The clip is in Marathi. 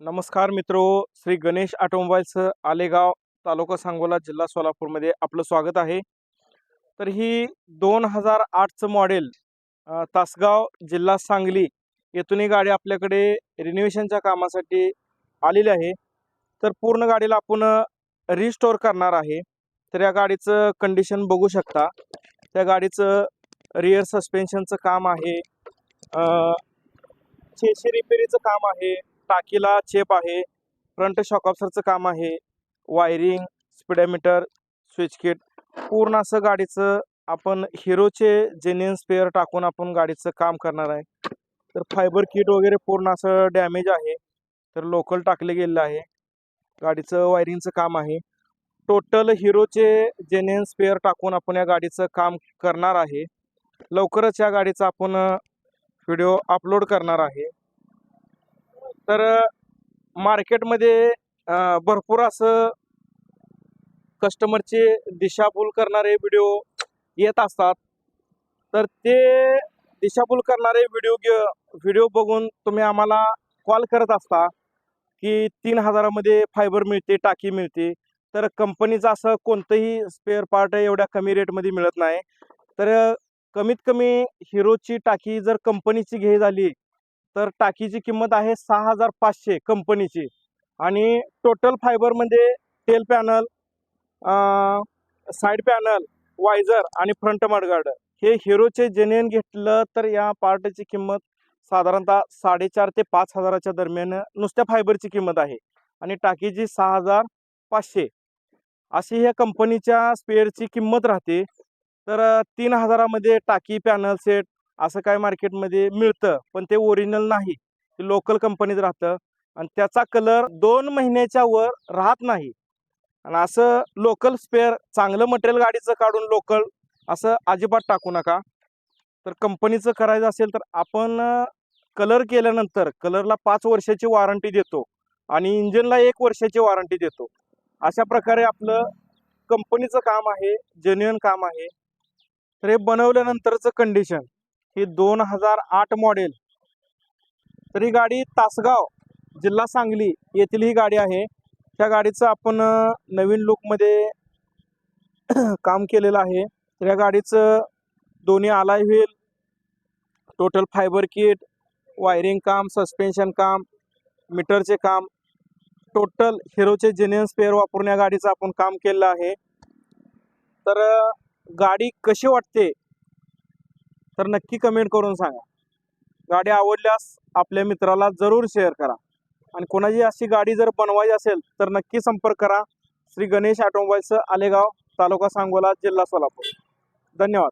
नमस्कार मित्रो श्री गणेश ऑटोमोबाईल्स आलेगाव तालुका सांगोला जिल्हा सोलापूरमध्ये आपलं स्वागत आहे. तर ही दोन हजार आठचं मॉडेल तासगाव जिल्हा सांगली येथून ही गाडी आपल्याकडे रिनोव्हेशनच्या कामासाठी आलेली आहे. तर पूर्ण गाडीला आपण रिस्टोअर करणार आहे. तर या गाडीचं कंडिशन बघू शकता. त्या गाडीचं रिअर सस्पेन्शनचं काम आहे. चेशी रिपेरीचं काम आहे. टाकीला चेप आहे. फ्रंट शॉकअप्सरचं काम आहे. वायरिंग स्पीडमीटर स्विच किट पूर्ण असं गाडीचं आपण हिरोचे जेन्युन स्पेअर टाकून आपण गाडीचं काम करणार आहे. तर फायबर किट वगैरे पूर्ण असं डॅमेज आहे. तर लोकल टाकले गेलेलं आहे. गाडीचं वायरिंगचं काम आहे. टोटल हिरोचे जेन्युन स्पेअर टाकून आपण या गाडीचं काम करणार आहे. लवकरच या गाडीचा आपण व्हिडिओ अपलोड करणार आहे. तर मार्केटमध्ये भरपूर असं कस्टमरची दिशाभूल करणारे व्हिडिओ येत असतात. तर ते दिशाभूल करणारे व्हिडिओ व्हिडिओ बघून तुम्ही आम्हाला कॉल करत असता की तीन हजारामध्ये फायबर मिळते टाकी मिळते. तर कंपनीचं असं कोणतंही स्पेअर पार्ट एवढ्या कमी रेटमध्ये मिळत नाही. तर कमीत कमी हिरोची टाकी जर कंपनीची घे झाली तर टाकीची किंमत आहे सहा हजार पाचशे कंपनीची. आणि टोटल फायबर म्हणजे tail panel side panel visor आणि फ्रंट मडगार्ड हे हिरोचे जेन्युन घेतलं तर या पार्टची किंमत साधारणतः साडेचार ते पाच हजाराच्या दरम्यान नुसत्या फायबरची किंमत आहे. आणि टाकीची सहा हजार पाचशे. अशी ह्या कंपनीच्या स्पेअरची किंमत राहते. तर तीन हजारामध्ये टाकी पॅनल सेट असं काय मार्केटमध्ये मिळतं पण ते ओरिजिनल नाही. ते लोकल कंपनीत राहतं आणि त्याचा कलर दोन महिन्याच्या वर राहत नाही. आणि असं लोकल स्पेअर चांगलं मटेरियल गाडीचं काढून लोकल असं अजिबात टाकू नका. तर कंपनीचं करायचं असेल तर आपण कलर केल्यानंतर कलरला पाच वर्षाची वॉरंटी देतो आणि इंजिनला एक वर्षाची वॉरंटी देतो. अशा प्रकारे आपलं कंपनीचं काम आहे जेन्युअन काम आहे. तर हे बनवल्यानंतरचं कंडिशन ही दोन हजार आठ मॉडेल तर ही गाडी तासगाव जिल्हा सांगली येथील ही गाडी आहे. त्या गाडीचं आपण नवीन लुकमध्ये काम केलेलं आहे. तर या गाडीचं दोन्ही आलाय wheel total fibre kit wiring काम सस्पेन्शन काम मीटरचे काम टोटल हिरोचे जेन्युन स्पेअर वापरून या गाडीचं आपण काम केलेलं आहे. तर गाडी कशी वाटते तर नक्की कमेंट करून सांगा. गाडी आवडल्यास आपल्या मित्राला जरूर शेअर करा. आणि कोणाची अशी गाडी जर बनवायची असेल तर नक्की संपर्क करा. श्री गणेश ऑटोमोबाईल्स आलेगाव तालुका सांगोला जिल्हा सोलापूर. धन्यवाद.